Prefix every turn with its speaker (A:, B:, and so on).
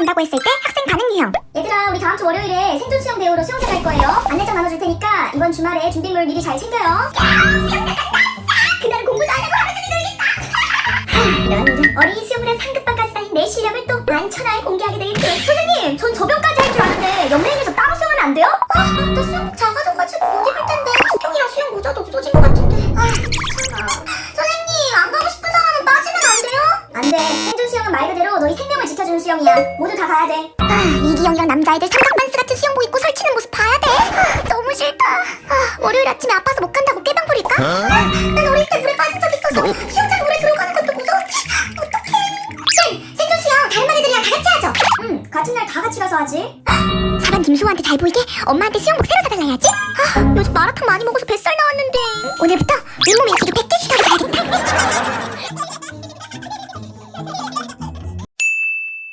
A: 간다고 했을 때 학생 반응 유형. 얘들아, 우리 다음 주 월요일에 생존 수영 배우러 수영장 갈 거예요. 안내장 나눠줄 테니까 이번 주말에 준비물 미리 잘 챙겨요. 야! 그날은 공부도 안 하고 하루 종일 놀겠다. 이런 일은 어린이 수영부단 상급반까지 쌓인 내 실력을 또 만천하에 공개하게 될 듯. 선생님, 전 저병까지 할 줄 아는데 연맹에서 따로 수영하면 안 돼요? 수영은 말 그대로 너희 생명을 지켜주는 수영이야. 모두 다 가야 돼. 아, 이기영이랑 남자애들 삼각반스 같은 수영복 입고 설치는 모습 봐야 돼. 아, 너무 싫다. 아, 월요일 아침에 아파서 못 간다고 깨방 부릴까? 아, 난 어릴 때 물에 빠진 적 있어서 수영장 물에 들어가는 것도 무서운데. 어떡해. 쌤, 생존 수영 다른 반 애들이랑 다 같이 하죠? 응, 같은 날 다 같이 가서 하지. 사반 김수호한테 잘 보이게 엄마한테 수영복 새로 사달라 해야지. 아, 요즘 마라탕 많이 먹어서 뱃살 나왔는데.